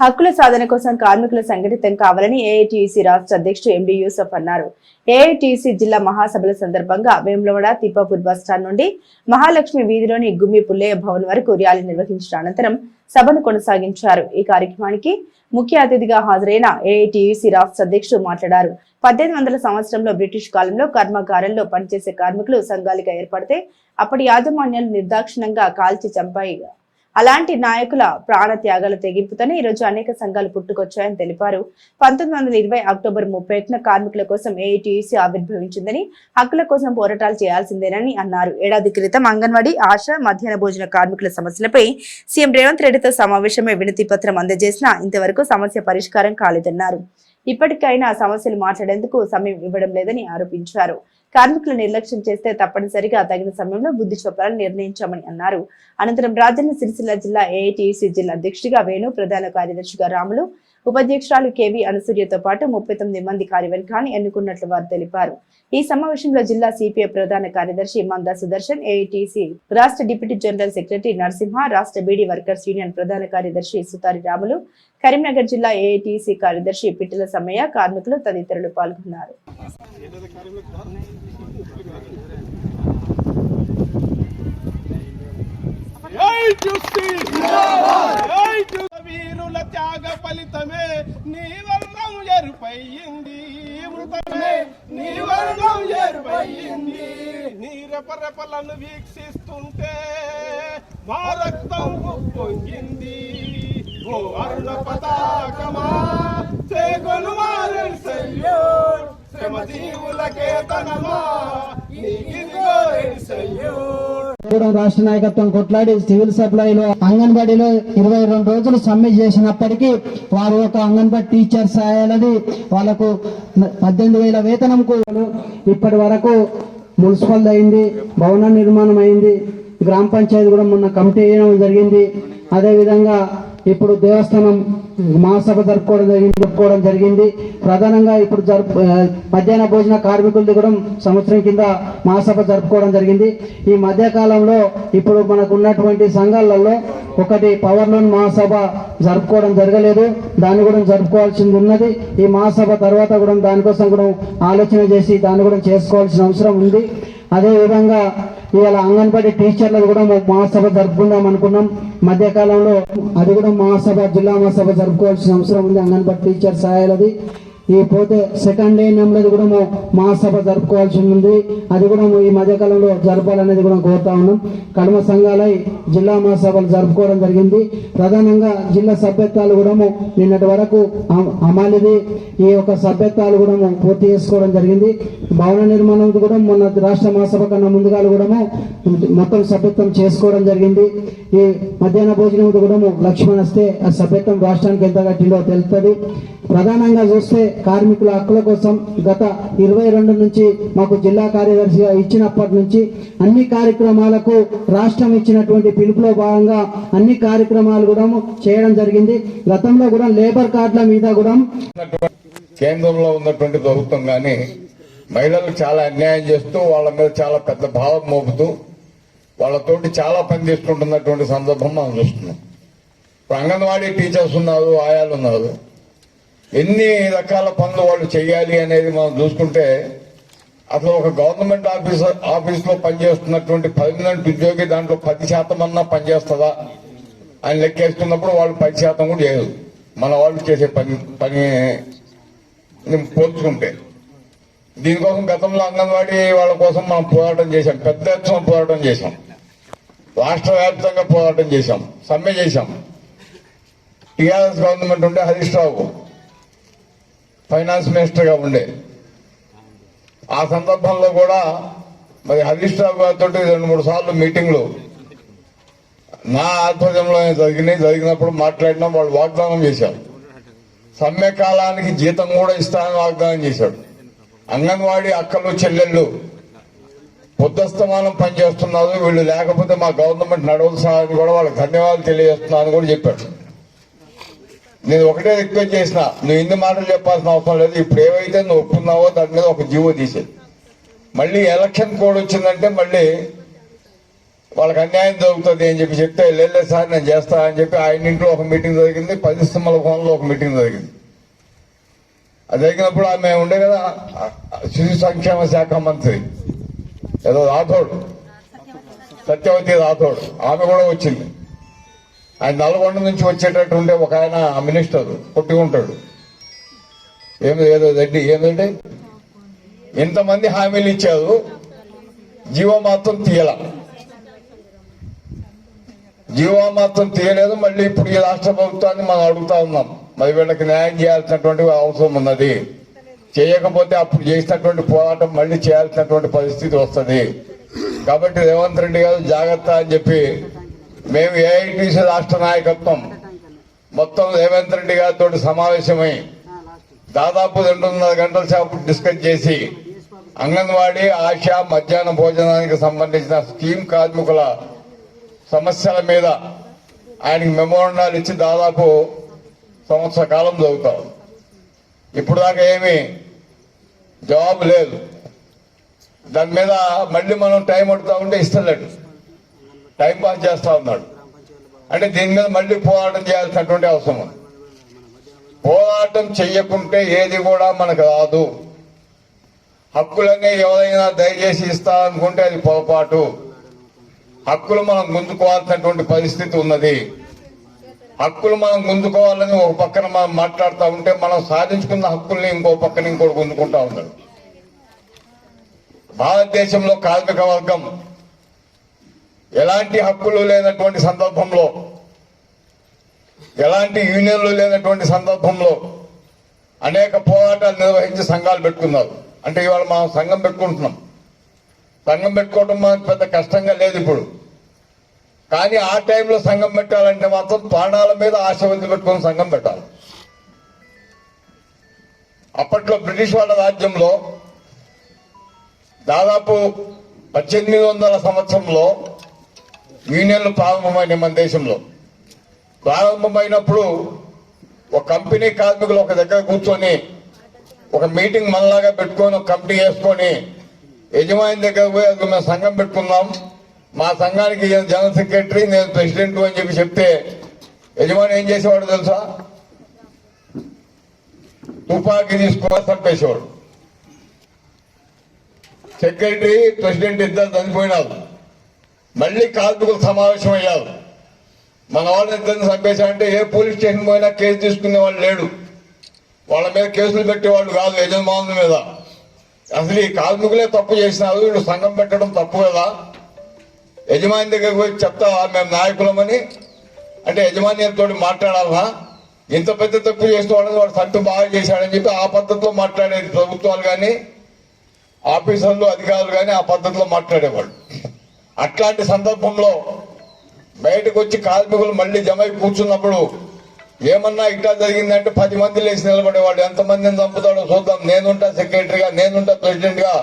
హక్కుల సాధన కోసం కార్మికులు సంఘటితం కావాలని ఏఐటీసీ రాష్ట్ర అధ్యక్షుడు ఎండి యూసఫ్ అన్నారు. ఏఐటీసీ జిల్లా మహాసభల సందర్భంగా వేములవాడ తిప్పాపూర్ బస్టాండ్ నుండి మహాలక్ష్మి వీధిలోని గుమ్మి పుల్లయ్య భవన్ వరకు ర్యాలీ నిర్వహించిన అనంతరం సభను కొనసాగించారు. ఈ కార్యక్రమానికి ముఖ్య అతిథిగా హాజరైన ఏఐటీయూసీ రాష్ట్ర అధ్యక్షుడు మాట్లాడారు. పద్దెనిమిది వందల సంవత్సరంలో బ్రిటిష్ కాలంలో కర్మాగారంలో పనిచేసే కార్మికులు సంఘాలుగా ఏర్పడితే అప్పటి యాజమాన్యాలు నిర్దాక్షిణంగా కాల్చి చంపాయి. అలాంటి నాయకుల ప్రాణత్యాగాల తెగింపుతోనే ఈరోజు అనేక సంఘాలు పుట్టుకొచ్చాయని తెలిపారు. పంతొమ్మిది వందల ఇరవై అక్టోబర్ ముప్పై ఒకటిన కార్మికుల కోసం ఏఐటీయూసీ ఆవిర్భవించిందని హక్కుల కోసం పోరాటాలు చేయాల్సిందేనని అన్నారు. ఏడాది క్రితం అంగన్వాడీ ఆశ మధ్యాహ్న భోజన కార్మికుల సమస్యలపై సీఎం రేవంత్ రెడ్డితో సమావేశమే వినతి పత్రం అందజేసినా ఇంతవరకు సమస్య పరిష్కారం కాలేదన్నారు. ఇప్పటికైనా సమస్యలు మాట్లాడేందుకు సమయం ఇవ్వడం లేదని ఆరోపించారు. కార్మికులు నిర్లక్ష్యం చేస్తే తప్పనిసరిగా తగిన సమయంలో బుద్ధి చెప్పాలని నిర్ణయించామని అన్నారు. అనంతరం రాజన్న సిరిసిల్ల జిల్లా ఏఐటిసి జిల్లా అధ్యక్షుడిగా వేణు ప్రధాన కార్యదర్శిగా రాములు ఉపాధ్యక్షురాలు కేవి అనుసూర్యతో పాటు ముప్పై తొమ్మిది మంది కార్యవర్గాన్ని ఎన్నుకున్నట్లు వారు తెలిపారు. ఈ సమావేశంలో జిల్లా సిపిఐ ప్రధాన కార్యదర్శి మందా సుదర్శన్ ఏఐటీసీ రాష్ట్ర డిప్యూటీ జనరల్ సెక్రటరీ నరసింహ రాష్ట్ర బీడీ వర్కర్స్ యూనియన్ ప్రధాన కార్యదర్శి సుతారి రాములు కరీంనగర్ జిల్లా ఏఐటీసీ కార్యదర్శి పిట్టల సమ్మయ్య కార్మికులు తదితరులు పాల్గొన్నారు. వీరుల త్యాగ ఫలితమే నీ వర్ణం ఎరుపయ్యింది మృతమే నీ వర్ణం ఎరుపయ్యింది నీ రెపరెపలను వీక్షిస్తుంటే మా రక్తం పొంగింది ఓ అరుణ పతాకమా చేగొలు రాష్ట్ర నాయకత్వం కొట్లాడి సివిల్ సప్లైలో అంగన్వాడీలో ఇరవై రెండు రోజులు సమ్మె చేసినప్పటికీ వారు ఒక అంగన్వాడీ టీచర్స్ సాయాలని వాళ్ళకు పద్దెనిమిది వేల వేతనంకు ఇప్పటి వరకు మున్సిపల్ అయింది భవన నిర్మాణం అయింది గ్రామ పంచాయతీ కూడా మొన్న కమిటీ వేయడం జరిగింది. అదేవిధంగా ఇప్పుడు దేవస్థానం మహాసభ జరుపుకోవడం జరిగింది జరుపుకోవడం జరిగింది. ప్రధానంగా ఇప్పుడు జరుపు మధ్యాహ్న భోజన కార్మికులది కూడా సంవత్సరం కింద మహాసభ జరుపుకోవడం జరిగింది. ఈ మధ్యకాలంలో ఇప్పుడు మనకు ఉన్నటువంటి సంఘాలలో ఒకటి పవర్ లోన్ మహాసభ జరుపుకోవడం జరగలేదు. దాన్ని కూడా జరుపుకోవాల్సింది ఉన్నది. ఈ మహాసభ తర్వాత కూడా దానికోసం కూడా ఆలోచన చేసి దాన్ని కూడా చేసుకోవాల్సిన అవసరం ఉంది. అదేవిధంగా ఇవాళ అంగన్వాడీ టీచర్లు కూడా మహాసభ జరుపుకుందాం అనుకున్నాం. మధ్యకాలంలో అది కూడా మహాసభ జిల్లా మహాసభ జరుపుకోవాల్సిన అవసరం ఉంది అంగన్వాడీ టీచర్ సహాయాలది. ఈ పోతే సెకండ్ డే నెంబర్ కూడా మేము మహాసభ జరుపుకోవాల్సి ఉంది. అది కూడా ఈ మధ్యకాలంలో జరపాలనేది కూడా కోరుతా ఉన్నాం. కడమ సంఘాలై జిల్లా మహాసభలు జరుపుకోవడం జరిగింది. ప్రధానంగా జిల్లా సభ్యత్వాలు కూడా నిన్నటి వరకు అమాలిది. ఈ యొక్క సభ్యత్వాలు కూడా పూర్తి చేసుకోవడం జరిగింది. భవన నిర్మాణం కూడా మొన్న రాష్ట్ర మహాసభ కన్నా ముందుగా కూడా మొత్తం సభ్యత్వం చేసుకోవడం జరిగింది. ఈ మధ్యాహ్న భోజనం కూడా లక్ష్మణ్ వస్తే ఆ సభ్యత్వం రాష్ట్రానికి ఎంత కట్టిందో తెలుస్తుంది. ప్రధానంగా చూస్తే కార్మికుల హక్కుల కోసం గత ఇరవై రెండు నుంచి మాకు జిల్లా కార్యదర్శిగా ఇచ్చినప్పటి నుంచి అన్ని కార్యక్రమాలకు రాష్ట్రం ఇచ్చినటువంటి పిలుపులో భాగంగా అన్ని కార్యక్రమాలు కూడా చేయడం జరిగింది. గతంలో కూడా లేబర్ కార్డుల మీద కూడా కేంద్రంలో ఉన్నటువంటి ప్రభుత్వం కానీ మహిళలు చాలా అన్యాయం చేస్తూ వాళ్ళ మీద చాలా పెద్ద భావం మోపుతూ వాళ్ళతోటి చాలా పని తీసుకుంటున్నటువంటి సందర్భం మనం చూస్తున్నాం. ఇప్పుడు అంగన్వాడీ టీచర్స్ ఉన్నారు ఆయాలు ఉన్నారు. ఎన్ని రకాల పనులు వాళ్ళు చేయాలి అనేది మనం చూసుకుంటే అసలు ఒక గవర్నమెంట్ ఆఫీసర్ ఆఫీస్లో పనిచేస్తున్నటువంటి పర్మనెంట్ ఉద్యోగి దాంట్లో పది శాతం అన్నా పనిచేస్తుందా అని లెక్కేస్తున్నప్పుడు వాళ్ళు పది శాతం కూడా చేయరు. మన వాళ్ళు చేసే పని పని పోల్చుకుంటే. దీనికోసం గతంలో అంగన్వాడీ వాళ్ళ కోసం మనం పోరాటం చేశాం. పెద్ద ఎత్తున పోరాటం చేశాం. రాష్ట్ర వ్యాప్తంగా పోరాటం చేశాం. సమ్మె చేశాం. టీఆర్ఎస్ గవర్నమెంట్ ఉంటే హరీష్ రావు ఫైనాన్స్ మినిస్టర్గా ఉండే. ఆ సందర్భంలో కూడా మరి హరీష్ రావు గారితో రెండు మూడు సార్లు మీటింగ్లు. నా ఆధ్వర్యంలో జరిగినాయి. జరిగినప్పుడు మాట్లాడినా. వాళ్ళు వాగ్దానం చేశారు. సమ్మె కాలానికి జీతం కూడా ఇస్తానని వాగ్దానం చేశాడు. అంగన్వాడీ అక్కలు చెల్లెళ్ళు పొద్దస్తమానం పనిచేస్తున్నారు. వీళ్ళు లేకపోతే మా గవర్నమెంట్ నడవదు కూడా వాళ్ళకి ధన్యవాదాలు తెలియజేస్తున్నా అని కూడా చెప్పాడు నేను ఒకటే రిక్వెస్ట్ చేసిన నువ్వు ఇన్ని మాటలు చెప్పాల్సిన అవసరం లేదు ఇప్పుడు ఏవైతే నువ్వు ఒప్పుకున్నావో దాని మీద ఒక జీవో తీసేది మళ్ళీ ఎలక్షన్ కోడ్ వచ్చిందంటే మళ్ళీ వాళ్ళకి అన్యాయం జరుగుతుంది అని చెప్పి చెప్తే లేలే సార్ నేను చేస్తా అని చెప్పి ఆయన ఇంట్లో ఒక మీటింగ్ జరిగింది పరిశ్రమల భవన్లో ఒక మీటింగ్ జరిగింది. అది జరిగినప్పుడు ఆమె ఉండే కదా శిశు సంక్షేమ శాఖ మంత్రి ఏదో రాథోడ్ సత్యవతి రాథోడ్ ఆమె కూడా వచ్చింది. ఆయన నల్గొండ నుంచి వచ్చేటట్టు ఉంటే ఒక ఆయన మినిస్టర్ కొట్టుకుంటాడు ఏమి ఏదో రెడ్డి ఏంటంటే ఇంతమంది హామీలు ఇచ్చారు. జీవో మాత్రం తీయాల. జీవో మాత్రం తీయలేదు మళ్ళీ ఇప్పుడు ఈ రాష్ట్ర ప్రభుత్వాన్ని మనం అడుగుతా ఉన్నాం. మరి వీళ్ళకి న్యాయం చేయాల్సినటువంటి అవసరం ఉన్నది. చేయకపోతే అప్పుడు చేసినటువంటి పోరాటం మళ్ళీ చేయాల్సినటువంటి పరిస్థితి వస్తుంది. కాబట్టి రేవంత్ రెడ్డి గారు జాగ్రత్త అని చెప్పి మేము ఏఐటీసీ రాష్ట్ర నాయకత్వం. మొత్తం రేవంత్ రెడ్డి గారితో సమావేశమై దాదాపు రెండున్నర గంటల సేపు డిస్కస్ చేసి అంగన్వాడీ ఆశ మధ్యాహ్న భోజనానికి సంబంధించిన స్కీమ్ కార్మికుల సమస్యల మీద ఆయనకి మెమోరండాలు ఇచ్చి దాదాపు సంవత్సర కాలం చదువుతాం. ఇప్పుడు దాకా ఏమీ జవాబు లేదు. దాని మీద మళ్ళీ మనం టైం అడుగుతా ఉంటే ఇస్తలేడు టైం పాస్ చేస్తా ఉన్నాడు. అంటే దీని మీద మళ్ళీ పోరాటం చేయాల్సినటువంటి అవసరం ఉంది. పోరాటం చెయ్యకుంటే ఏది కూడా మనకు రాదు. హక్కులన్నీ ఎవరైనా దయచేసి ఇస్తారనుకుంటే అది పొరపాటు. హక్కులు మనం గుంజుకోవాల్సినటువంటి పరిస్థితి ఉన్నది. హక్కులు మనం గుంజుకోవాలని ఒక పక్కన మనం మాట్లాడుతూ ఉంటే మనం సాధించుకున్న హక్కుల్ని ఇంకో పక్కన ఇంకోటి గుంజుకుంటా ఉన్నాడు. భారతదేశంలో కార్మిక వర్గం ఎలాంటి హక్కులు లేనటువంటి సందర్భంలో ఎలాంటి యూనియన్లు లేనటువంటి సందర్భంలో అనేక పోరాటాలు నిర్వహించి సంఘాలు పెట్టుకున్నారు. అంటే ఇవాళ మనం సంఘం పెట్టుకుంటున్నాం. సంఘం పెట్టుకోవడం మనకు పెద్ద కష్టంగా లేదు ఇప్పుడు. కానీ ఆ టైంలో సంఘం పెట్టాలంటే మాత్రం ప్రాణాల మీద ఆశ వదిలి పెట్టుకుని సంఘం పెట్టాలి. అప్పట్లో బ్రిటిష్ వాళ్ళ రాజ్యంలో దాదాపు పద్దెనిమిది వందల సంవత్సరంలో యూనియన్లు ప్రారంభమైనాయి మన దేశంలో. ప్రారంభమైనప్పుడు ఒక కంపెనీ కార్మికులు ఒక దగ్గర కూర్చొని ఒక మీటింగ్ మనలాగా పెట్టుకొని ఒక కమిటీ వేసుకొని యజమాని దగ్గర పోయి అది మేము సంఘం పెట్టుకుందాం మా సంఘానికి జనరల్ సెక్రటరీ నేను ప్రెసిడెంట్ అని చెప్పి చెప్తే యజమాని ఏం చేసేవాడు తెలుసా? తుపాకీ తీసుకోవాలి చంపేసేవాడు. సెక్రటరీ ప్రెసిడెంట్ ఇద్దరు చనిపోయినారు. మళ్ళీ కార్మికులు సమావేశం అయ్యారు మన వాళ్ళని ఇద్దరిని చంపేశారంటే ఏ పోలీస్ స్టేషన్ పోయినా కేసు తీసుకునే వాళ్ళు లేడు. వాళ్ళ మీద కేసులు పెట్టేవాళ్ళు కాదు యజమానుల మీద. అసలు ఈ కార్మికులే తప్పు చేసినారు వీళ్ళు సంఘం పెట్టడం తప్పు కదా. యజమాని దగ్గరికి పోయి చెప్తావా మేము నాయకులమని? అంటే యజమానితో మాట్లాడాలా? ఇంత పెద్ద తప్పు చేసిన వాళ్ళని వాడు తట్టు బాగా చేశాడని చెప్పి ఆ పద్ధతిలో మాట్లాడేది ప్రభుత్వాలు కానీ ఆఫీసర్లు అధికారులు కానీ ఆ పద్ధతిలో మాట్లాడేవాళ్ళు. అట్లాంటి సందర్భంలో బయటకు వచ్చి కార్మికులు మళ్ళీ జమై కూర్చున్నప్పుడు ఏమన్నా ఇట్లా జరిగిందంటే పది మంది లేచి నిలబడేవాడు ఎంతమందిని చంపుతాడో చూద్దాం. నేనుంటా సెక్రటరీగా నేనుంటా ప్రెసిడెంట్గా